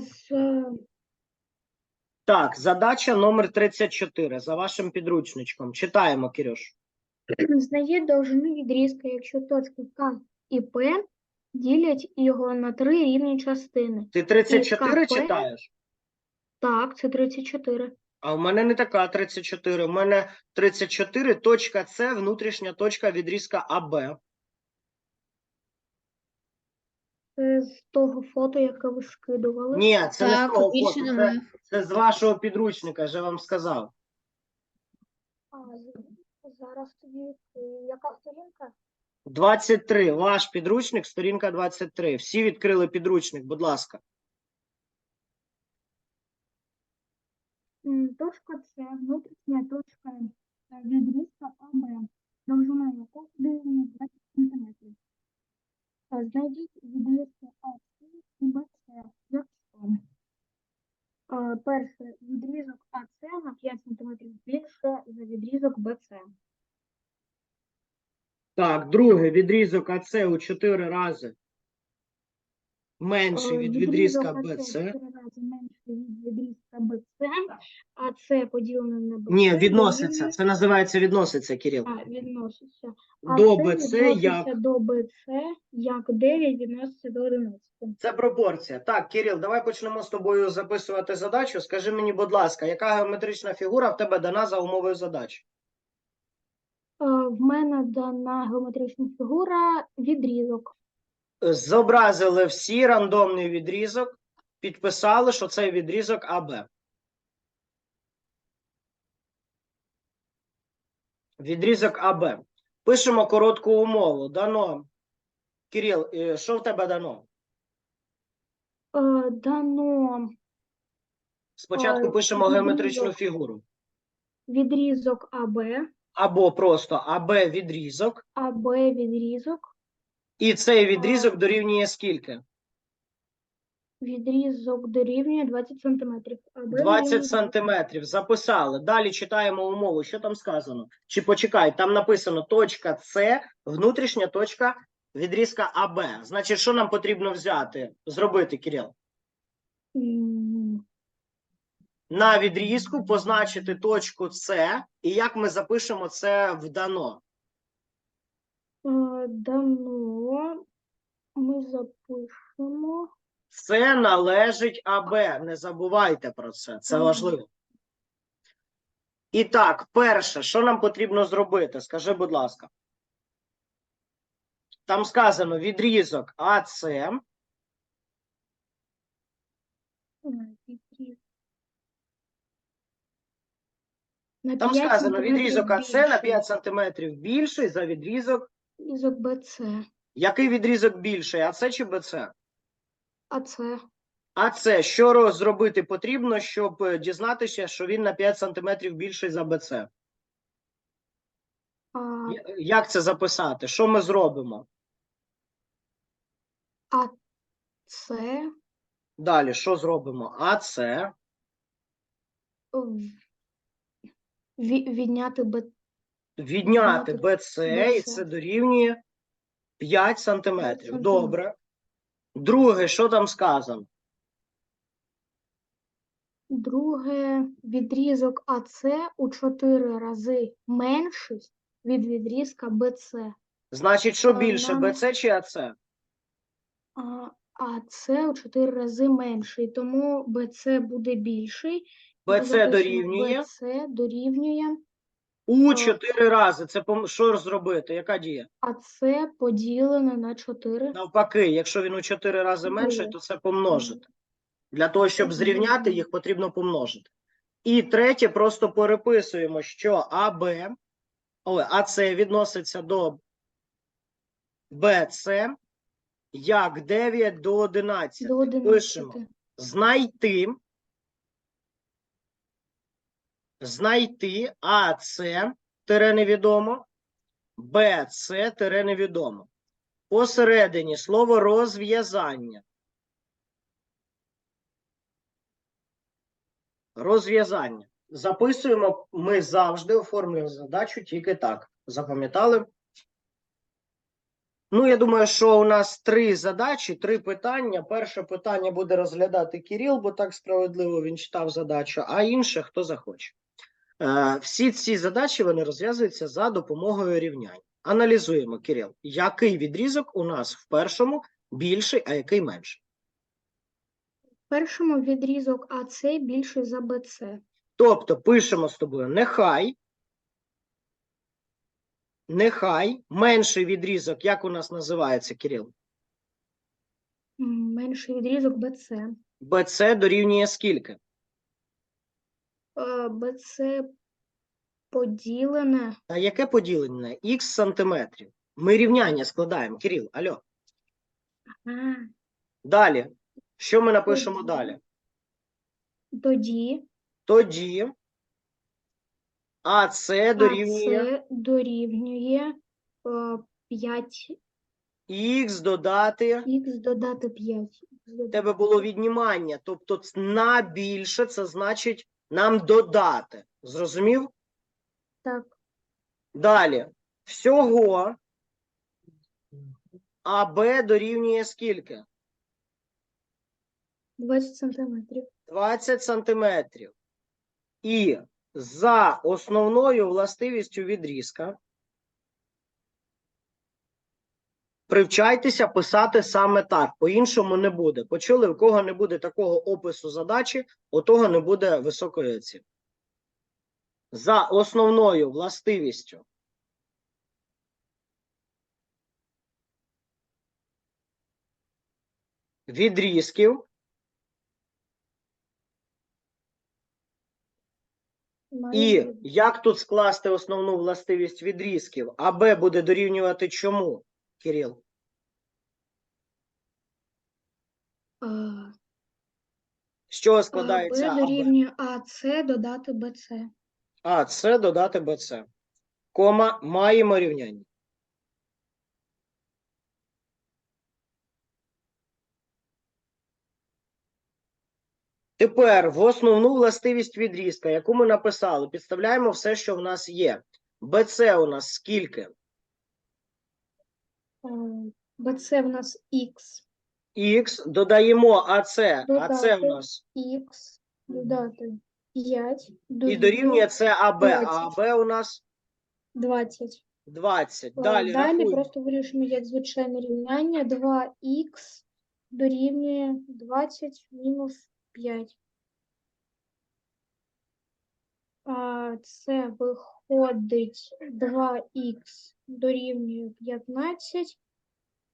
З е, Так, задача номер 34 за вашим підручничком. Читаємо, Кирюш. знайдіть довжину відрізка, якщо точки К і П ділять його на три рівні частини. Ти 34 КП? читаєш? Так, це 34. А в мене не така 34. У мене 34 точка С, внутрішня точка відрізка АБ. Це з того фото, яке ви скидували. Ні, це не з Так, того більше фото, це, немає. це з вашого підручника, я вже вам сказав. А, з- зараз тоді е, яка сторінка? 23. Ваш підручник, сторінка 23. Всі відкрили підручник, будь ласка. М, Точка С, внутрішня точка е, відрізка АБ, довжина якого дорівнює 20 см. Знайдіть відрізки АС і БС. Якщо е, перше відрізок АС на 5 см більше за відрізок БС. Так, друге, відрізок АЦ у 4 рази менший від відрізка БЦ. в 4 рази менше від відрізка БС, а С поділене на БС. Ні, відноситься. Це називається відноситься, Кирил. А, відноситься. А До це БЦ відноситься як? до БЦ, як 9 відноситься до 11. Це пропорція. Так, Кирил, давай почнемо з тобою записувати задачу. Скажи мені, будь ласка, яка геометрична фігура в тебе дана за умовою задачі? Е, В мене дана геометрична фігура відрізок. Зобразили всі рандомний відрізок, підписали, що це відрізок АБ. Відрізок АБ. Пишемо коротку умову. Дано. Кирил, е, що в тебе дано? Е, Дано Спочатку Е, пишемо геометричну фігуру. відрізок АБ, Або просто АБ відрізок. АБ відрізок, І цей відрізок дорівнює скільки? відрізок дорівнює 20 см. АБ 20 дорівнює сантиметрів. Записали. Далі читаємо умову. Що там сказано? Чи почекай, там написано точка С, внутрішня точка відрізка АБ. Значить, що нам потрібно взяти? Зробити, Кирил? М, На відрізку позначити точку С, і як ми запишемо це в дано? е, Дано ми запишемо. Це належить АБ. Не забувайте про це. Це важливо. І так, перше, що нам потрібно зробити? Скажи, будь ласка. Там сказано відрізок АС е, відріз- На Там 5 сказано відрізок АС на 5 см більший за відрізок. Відрізок БЦ. Який відрізок більший? АС чи БЦ? А це АС. Що роз- зробити потрібно, щоб е, дізнатися, що він на 5 см більший за БЦ? а, Як це записати? Що ми зробимо? це Далі, що зробимо? АС в- ві- відняти Б. відняти БЦ, і BC. це дорівнює 5 сантиметрів. сантиметрів. Добре. Друге, що там сказано? Друге, відрізок АЦ у 4 рази менший від відрізка БЦ. Значить, що А, більше, нам- БЦ чи АЦ? А, а це у 4 рази менший, тому БЦ буде більший. БЦ дорівнює БЦ дорівнює у 4 рази. Це пом- що зробити? Яка дія? АЦ поділене на 4. Навпаки, якщо він у 4 рази менший, то це помножити. Для того, щоб зрівняти їх, потрібно помножити. І третє, просто переписуємо, що АБ, ой, АЦ відноситься до БЦ як 9 до 11. до 11. Пишемо. Знайти, знайти АЦ, тире невідомо, БЦ, тире невідомо. Посередині слово розв'язання. Розв'язання. Записуємо, ми завжди оформлюємо задачу тільки так. Запам'ятали? Ну, я думаю, що у нас три задачі, три питання. Перше питання буде розглядати Кирил, бо так справедливо він читав задачу, а інше хто захоче. Е, всі ці задачі вони розв'язуються за допомогою рівнянь. Аналізуємо, Кирил, який відрізок у нас в першому більший, а який менший. В першому відрізок АЦ більший за БЦ. Тобто пишемо з тобою нехай. Нехай менший відрізок, як у нас називається, Кирил? Менший відрізок БЦ. БЦ дорівнює скільки? Е, БЦ поділене. А яке поділення х сантиметрів? Ми рівняння складаємо. Кирил, алло. А, Далі. Що ми напишемо Тоді. далі? тоді Тоді АЦ дорівнює АЦ дорівнює е, 5 х додати. х додати 5. У тебе було віднімання, тобто на більше це значить нам додати. Зрозумів? Так, Далі. Всього АБ дорівнює скільки? 20 сантиметрів. 20 сантиметрів. І за основною властивістю відрізка привчайтеся писати саме так, по-іншому не буде. Почули, у кого не буде такого опису задачі, у того не буде високої оцінки. За основною властивістю відрізків І як тут скласти основну властивість відрізків? АБ буде дорівнювати чому, Кирил? Е, З чого А, складається Б АБ? дорівнює АЦ додати БЦ. А, це додати БЦ. Кома, маємо рівняння. Тепер в основну властивість відрізка, яку ми написали, підставляємо все, що в нас є. БЦ у нас скільки? БЦ в нас Х. Х, додаємо АЦ, АЦ у нас Х додати 5 І дорівнює це АБ, а АБ у нас 20. 20. Е, Далі, Далі рахуємо. просто вирішимо як звичайне рівняння. 2х дорівнює 20 мінус 5. А, Це виходить 2х дорівнює 15.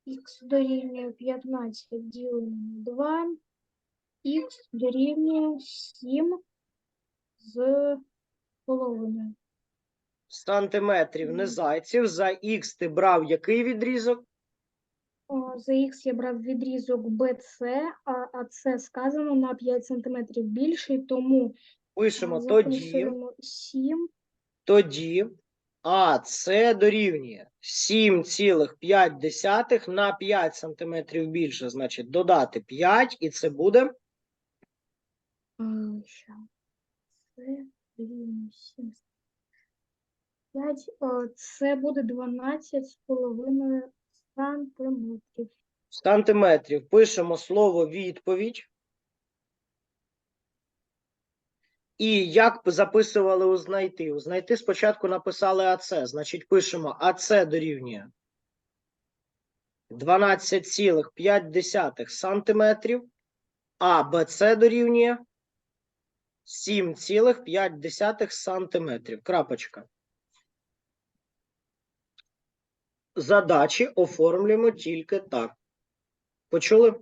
Х дорівнює 15 ділимо на 2. Х дорівнює 7 з половиною. сантиметрів не зайців. За х ти брав який відрізок? О, За х я брав відрізок BC, а, а це сказано на 5 см більший, тому Пишемо тоді, записуємо 7 тоді АЦ дорівнює 7,5 на 5 сантиметрів більше. Значить, додати 5, і це буде а. Це дорівнює 7. 5, це буде 12 з половиною сантиметрів. сантиметрів. Пишемо слово відповідь. І як записували у знайти? У знайти спочатку написали АЦ, значить пишемо АЦ дорівнює 12,5 сантиметрів, а БЦ дорівнює 7,5 сантиметрів. Крапочка. Задачі оформлюємо тільки так. Почули?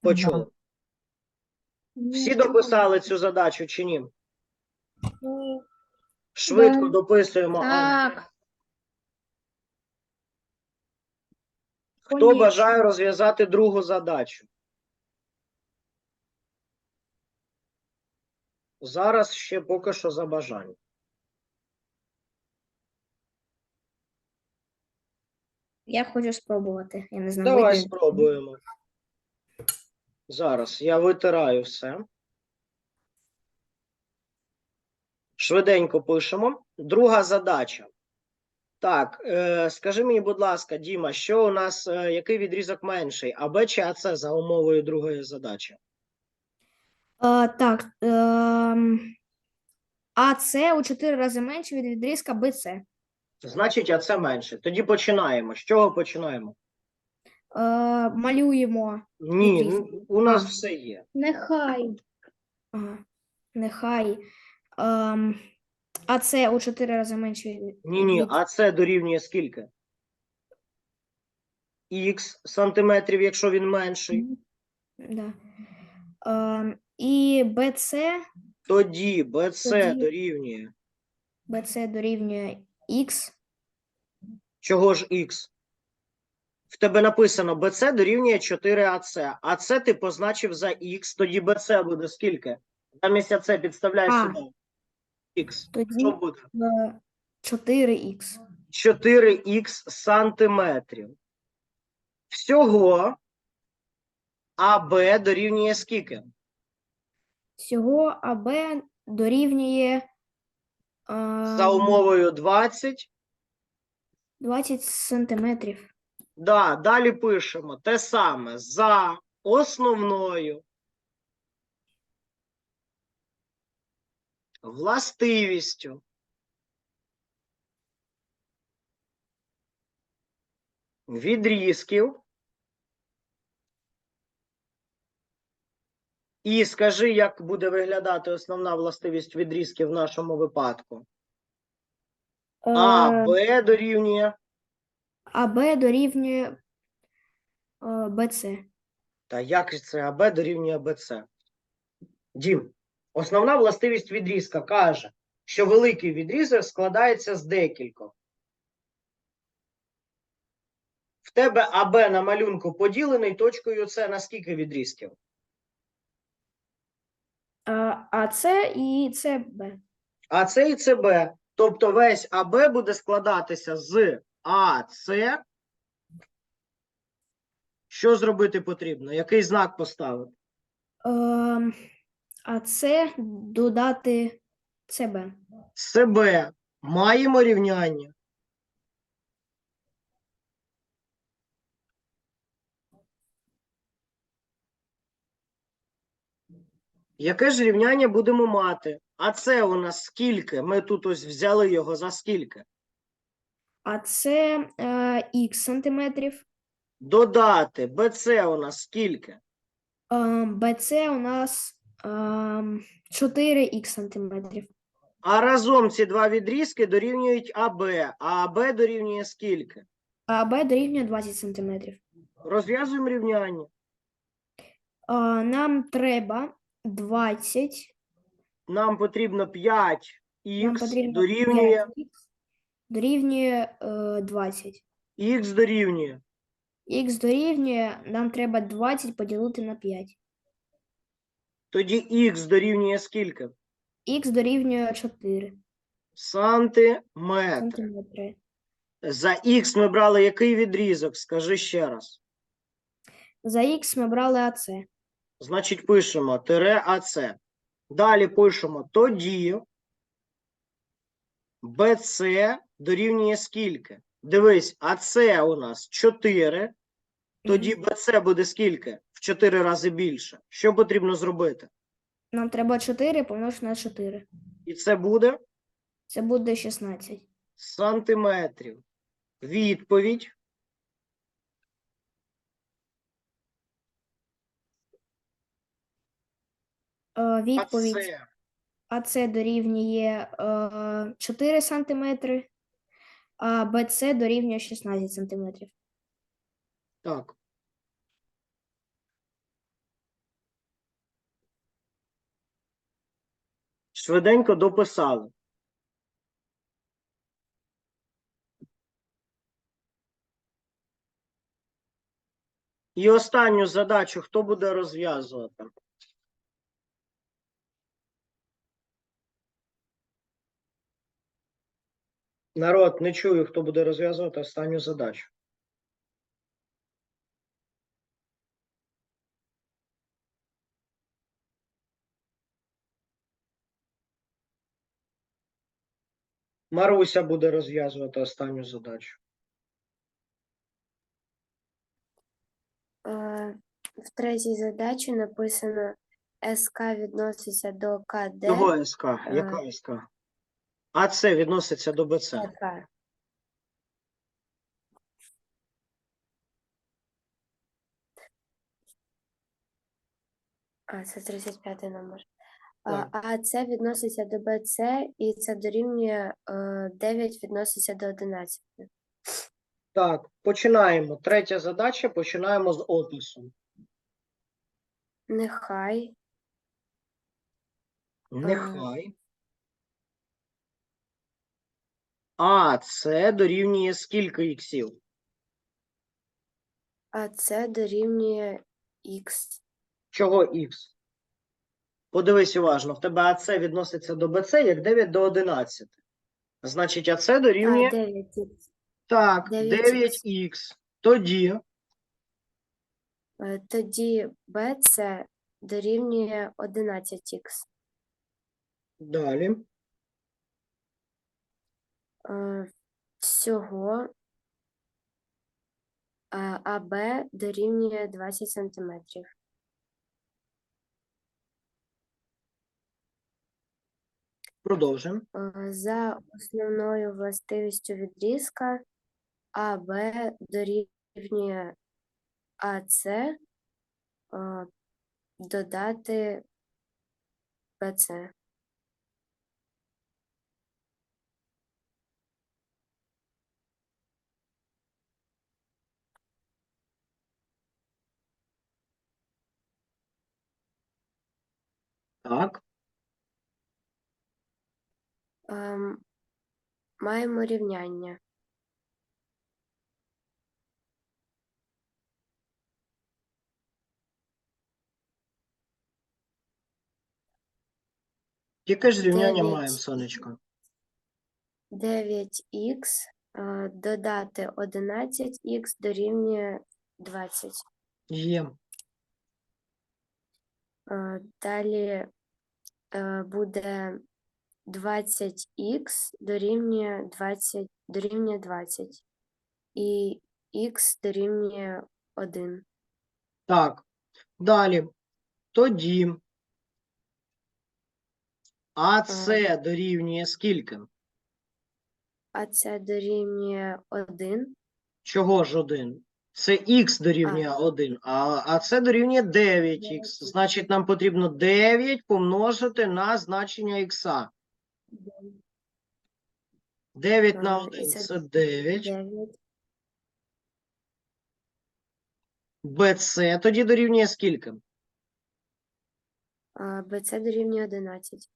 Почули. Всі дописали цю задачу чи ні? Ну, Швидко дописуємо. Так, Хто бажає розв'язати другу задачу? Зараз ще поки що за бажання. я хочу спробувати. Я не знаю. Давай вийде. спробуємо. Зараз я витираю все. Швиденько пишемо. Друга задача. Так, е, скажи мені, будь ласка, Діма, що у нас, е, який відрізок менший? АБ чи АЦ за умовою другої задачі? Е, так. ем, АЦ у 4 рази менше від відрізка БЦ. Значить, АЦ менше. Тоді починаємо. З чого починаємо? Е, малюємо. Ні, Відрізок. н- у нас А. все є. Нехай. Ага. Нехай. Ем, АЦ у 4 рази менше Ні, ні, від- АЦ дорівнює скільки? Х сантиметрів, якщо він менший. Да. Ем, і БЦ, Тоді БЦ Тоді- дорівнює. БЦ дорівнює Х. Чого ж Х? В тебе написано БЦ дорівнює 4АЦ. АЦ ти позначив за Х, тоді БЦ буде скільки? Замість АЦ підставляєш А. сюди. Х. Тоді Що буде? е, 4х. 4х сантиметрів. Всього АБ дорівнює скільки? Всього АБ дорівнює За ем, умовою 20. 20 сантиметрів. Да, далі пишемо те саме за основною властивістю відрізків. І скажи, як буде виглядати основна властивість відрізків в нашому випадку. Е, А, Б дорівнює. АБ дорівнює е, БЦ. Та як ж це АБ дорівнює БЦ? Дім, основна властивість відрізка каже, що великий відрізок складається з декількох. В тебе АБ на малюнку поділений точкою С на скільки відрізків? А, АЦ і ЦБ. А це і ЦБ. Тобто весь АБ буде складатися з АЦ. Що зробити потрібно? Який знак поставити? Ем, АЦ додати ЦБ. себе маємо рівняння. Яке ж рівняння будемо мати? А це у нас скільки? Ми тут ось взяли його за скільки? АЦ е, Х сантиметрів. Додати БЦ у нас скільки? Ем, БЦ у нас ем, 4х сантиметрів. А разом ці два відрізки дорівнюють АБ, а АБ дорівнює скільки? А АБ дорівнює 20 сантиметрів. Розв'язуємо рівняння. Е, нам треба 20. Нам потрібно 5х потрібно дорівнює 5х дорівнює е, 20. х дорівнює. Х дорівнює, нам треба 20 поділити на 5. Тоді х дорівнює скільки? Х дорівнює 4 Сантиметр. сантиметри. За х ми брали який відрізок? Скажи ще раз. За х ми брали АЦ. Значить, пишемо тире АЦ. Далі пишемо тоді БЦ дорівнює скільки? Дивись, АЦ у нас 4. Тоді БЦ буде скільки? В 4 рази більше. Що потрібно зробити? Нам треба 4 помножити на 4. І це буде Це буде 16. сантиметрів. Відповідь. Е, Відповідь АЦ. АЦ дорівнює е, 4 сантиметри, а БЦ дорівнює 16 сантиметрів. Так. Швиденько дописали. І останню задачу хто буде розв'язувати? Народ, не чую, хто буде розв'язувати останню задачу. Маруся буде розв'язувати останню задачу. Е, В третій задачі написано СК відноситься до КД. Чого СК? Яка СК? АЦ відноситься до БЦ. КК. А, це 35 номер. А, Так. а це відноситься до БЦ, і це дорівнює е, 9 відноситься до 11. Так, починаємо. Третя задача. Починаємо з опису. Нехай Нехай. А це дорівнює скільки іксів? А це дорівнює Х. Чого х? Подивись уважно. В тебе АЦ відноситься до БЦ як 9 до 11. Значить, АЦ А, дорівнює 9 х. так, 9х. 9х. Тоді Е, Тоді БЦ дорівнює 11х. далі. Е, Всього е, АБ дорівнює 20 сантиметрів. Продовжимо. Е, За основною властивістю відрізка АБ дорівнює АЦ е, додати БЦ. Так. Ем, Маємо рівняння. Яке ж рівняння Дев'ять. маємо, сонечко? 9х е, додати 11х дорівнює 20. Є. Далі буде 20х дорівнює 20, дорівнює 20. І х дорівнює 1. Так. Далі. Тоді. АЦ дорівнює скільки? А це дорівнює 1. Чого ж один? Це х дорівнює 1, а, а це дорівнює 9х. Значить, нам потрібно 9 помножити на значення х. 9 на Е, 1 це це 9. 9. БЦ тоді дорівнює скільки? БЦ дорівнює 11.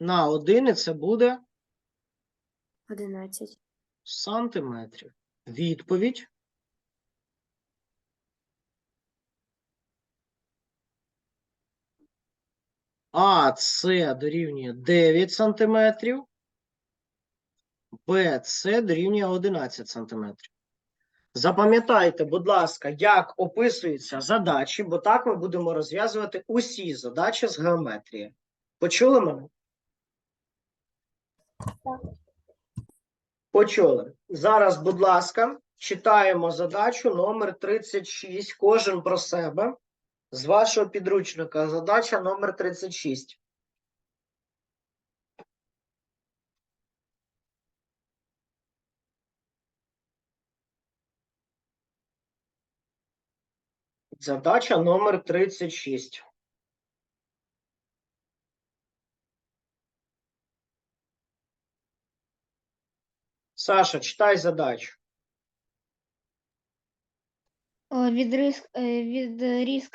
На 1 і це буде 11. сантиметрів. Відповідь. АЦ дорівнює 9 сантиметрів. БЦ дорівнює 11 сантиметрів. Запам'ятайте, будь ласка, як описуються задачі, бо так ми будемо розв'язувати усі задачі з геометрії. Почули мене? Почули. Зараз, будь ласка, читаємо задачу номер 36. Кожен про себе. З вашого підручника. Задача номер 36. Задача номер 36. Саша, читай задачу. Е, Відріз,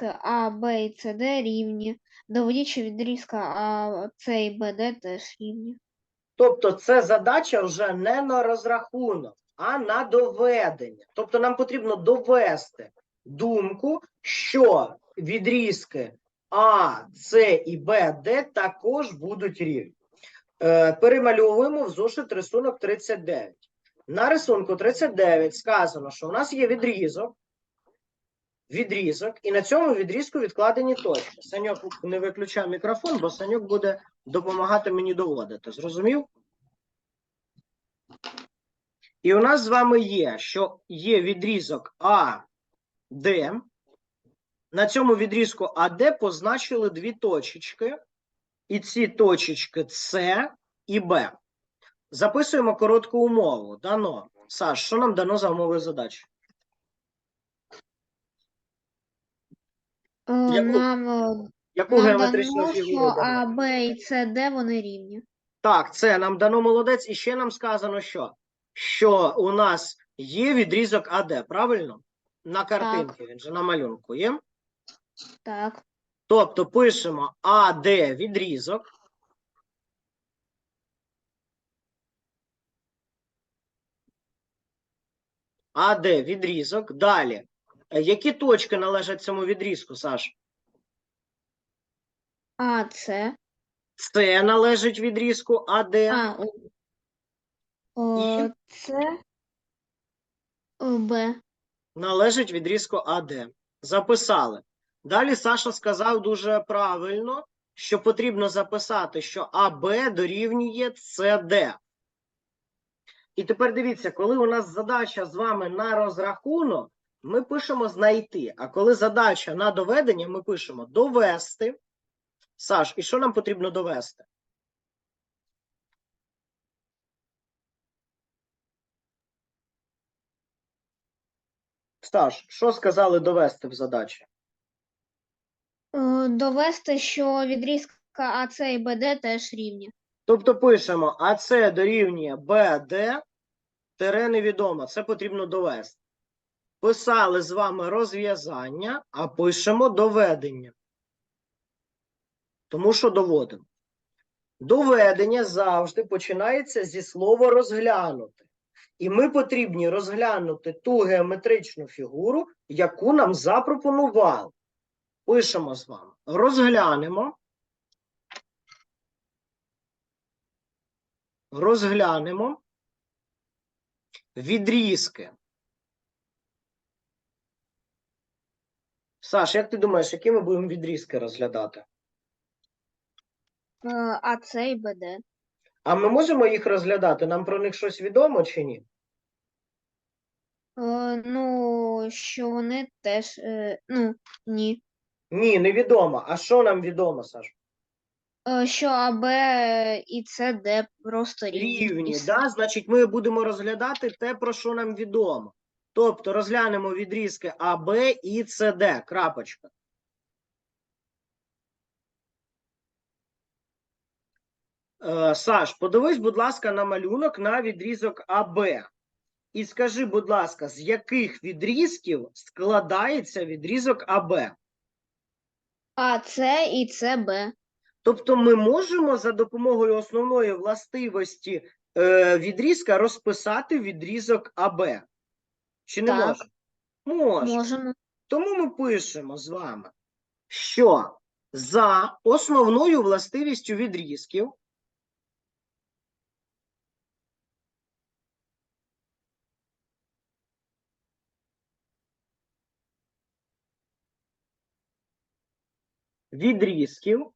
е, А, Б і СД рівні. Доведіть, відрізка А, С і БД теж рівні. Тобто це задача вже не на розрахунок, а на доведення. Тобто нам потрібно довести думку, що відрізки А, С і Б, Д також будуть рівні. Е, перемальовуємо в зошит рисунок 39. На рисунку 39 сказано, що у нас є відрізок, відрізок, і на цьому відрізку відкладені точки. Саньок не виключав мікрофон, бо Саньок буде допомагати мені доводити. Зрозумів? І у нас з вами є, що є відрізок А, Д. На цьому відрізку АД позначили дві точечки, і ці точечки С і Б. Записуємо коротку умову. Дано. Саш, що нам дано за умови задачі? Яку Нам, е, Яку нам геометричну дано, що фігуру дано? А, Б і С, Д вони рівні. Так, це нам дано молодець, і ще нам сказано, що, що у нас є відрізок АД, правильно? На картинці, він же на малюнку є. Так. Тобто пишемо АД відрізок. АД відрізок. Далі. Які точки належать цьому відрізку, Саш? А, С. Це належить відрізку АД. А, о, о, С. О, Б. належить відрізку АД. Записали. Далі Саша сказав дуже правильно, що потрібно записати, що АБ дорівнює СД. І тепер дивіться, коли у нас задача з вами на розрахунок, ми пишемо знайти. А коли задача на доведення, ми пишемо довести. Саш, і що нам потрібно довести? Саш, що сказали довести в задачі? Е, Довести, що відрізка АС і БД теж рівні. Тобто пишемо АС дорівнює БД, тире невідомо. Це потрібно довести. Писали з вами розв'язання, а пишемо доведення. Тому що доводимо. Доведення завжди починається зі слова розглянути. І ми потрібні розглянути ту геометричну фігуру, яку нам запропонували. Пишемо з вами. Розглянемо. розглянемо відрізки. Саш, як ти думаєш, які ми будемо відрізки розглядати? Е, АС і БД. А ми можемо їх розглядати? Нам про них щось відомо чи ні? Е, Ну, що вони теж, е, ну, ні. Ні, невідомо. А що нам відомо, Саш? Е, Що АБ і СД просто рівні. Рівні, да? Значить, ми будемо розглядати те, про що нам відомо. Тобто розглянемо відрізки АБ і СД. Крапочка. Е, Саш, подивись, будь ласка, на малюнок на відрізок АБ. І скажи, будь ласка, з яких відрізків складається відрізок АБ? АС і СБ. Тобто ми можемо за допомогою основної властивості е, відрізка розписати відрізок АБ. Чи не Так. можемо? Можемо. Можемо. Тому ми пишемо з вами, що за основною властивістю відрізків відрізків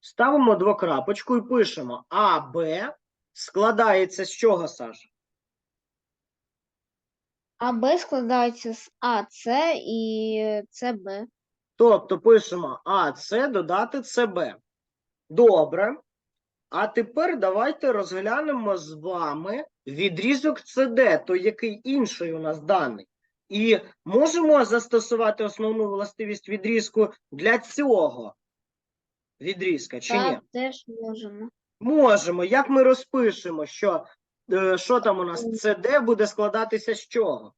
ставимо двокрапочку і пишемо АБ складається з чого, Саша? АБ складається з АС і СБ. Тобто пишемо АС додати СБ. Добре. А тепер давайте розглянемо з вами відрізок CD, той який інший у нас даний. І можемо застосувати основну властивість відрізку для цього відрізка, чи ні? Так, теж можемо. Можемо. Як ми розпишемо, що, е, що там у нас CD буде складатися з чого?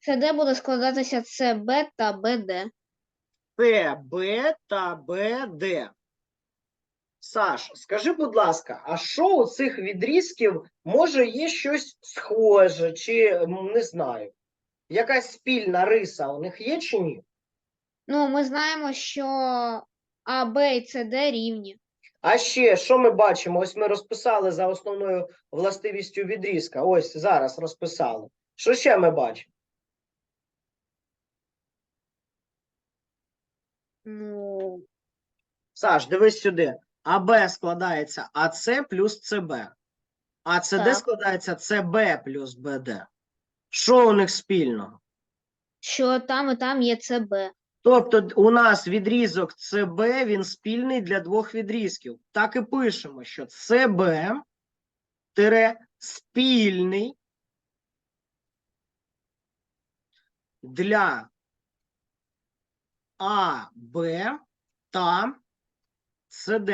СД буде складатися СБ та БД. П, Б та Б, Д. Саш, скажи, будь ласка, а що у цих відрізків може є щось схоже, чи не знаю, якась спільна риса у них є чи ні? Ну, ми знаємо, що АБ і СД рівні. А ще що ми бачимо? Ось ми розписали за основною властивістю відрізка. Ось зараз розписали. Що ще ми бачимо? Ну, Саш, дивись сюди. АБ складається АС плюс СБ. А ЦД складається ЦБ плюс БД. Що у них спільного? Що там і там є ЦБ. Тобто у нас відрізок ЦБ, він спільний для двох відрізків. Так і пишемо, що ЦБ тире спільний для АБ та СД.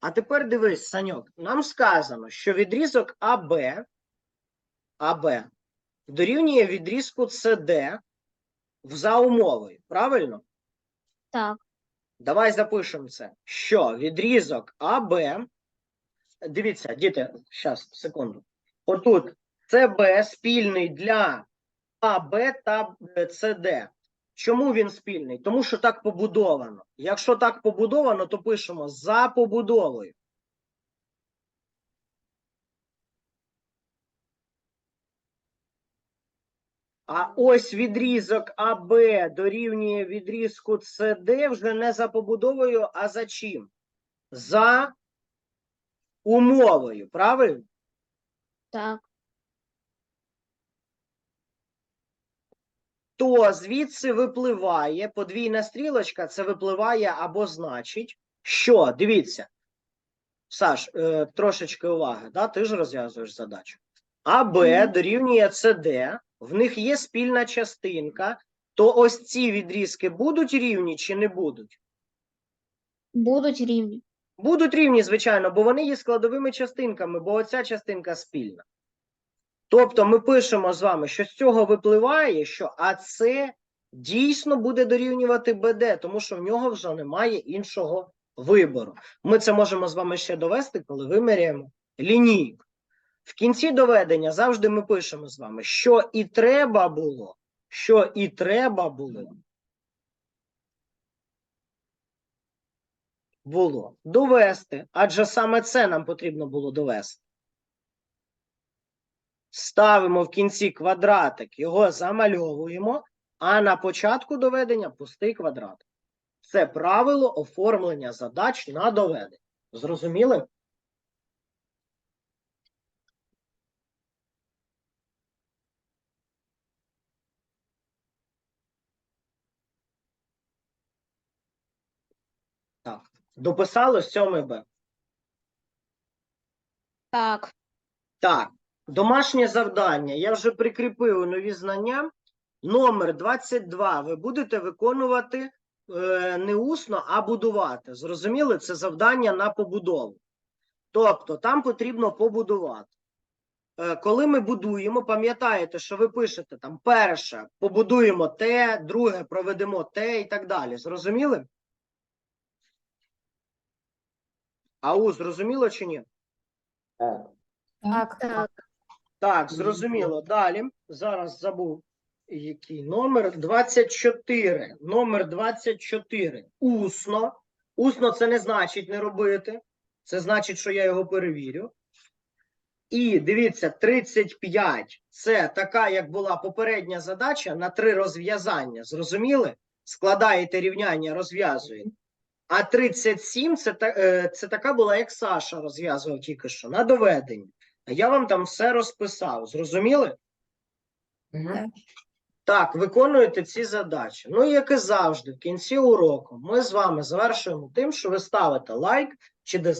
А тепер дивись, Саньок, нам сказано, що відрізок АБ, АБ дорівнює відрізку СД за умовою, правильно? Так, Давай запишемо це. Що відрізок АБ. Дивіться, діти, зараз, секунду. Отут ЦБ спільний для АБ та СД. Чому він спільний? Тому що так побудовано. Якщо так побудовано, то пишемо за побудовою. А ось відрізок АБ дорівнює відрізку СД вже не за побудовою, а за чим? За умовою, правильно? так, То звідси випливає подвійна стрілочка, це випливає або значить, що дивіться, Саш, е, трошечки уваги, да? ти ж розв'язуєш задачу. АБ дорівнює СД, в них є спільна частинка, то ось ці відрізки будуть рівні чи не будуть? будуть рівні. Будуть рівні, звичайно, бо вони є складовими частинками, бо оця частинка спільна. Тобто ми пишемо з вами, що з цього випливає, що АЦ дійсно буде дорівнювати БД, тому що в нього вже немає іншого вибору. Ми це можемо з вами ще довести, коли виміряємо лінійку. В кінці доведення завжди ми пишемо з вами, що і треба було, що і треба було. Було довести, адже саме це нам потрібно було довести. Ставимо в кінці квадратик, його замальовуємо, а на початку доведення пустий квадратик. Це правило оформлення задач на доведення. Зрозуміли? Так. Дописали сьомий Б. Так, Так, домашнє завдання. Я вже прикріпив нові знання. Номер 22 ви будете виконувати е, не усно, а будувати. Зрозуміли? Це завдання на побудову. Тобто там потрібно побудувати. Е, коли ми будуємо, пам'ятаєте, що ви пишете там перше побудуємо те, друге проведемо те і так далі. Зрозуміли? Ау, зрозуміло чи ні? Так. Так. Так, зрозуміло. Далі. Зараз забув, який номер. 24. Номер 24. Усно. Усно це не значить не робити. Це значить, що я його перевірю. І дивіться, 35. Це така, як була попередня задача на три розв'язання. Зрозуміли? Складаєте рівняння, розв'язуєте. А 37 це, та- е, це така була, як Саша розв'язував тільки що, на доведенні. А я вам там все розписав. Зрозуміли? Так. Так, виконуєте ці задачі. Ну, і як і завжди, в кінці уроку ми з вами завершуємо тим, що ви ставите лайк чи дизлайк.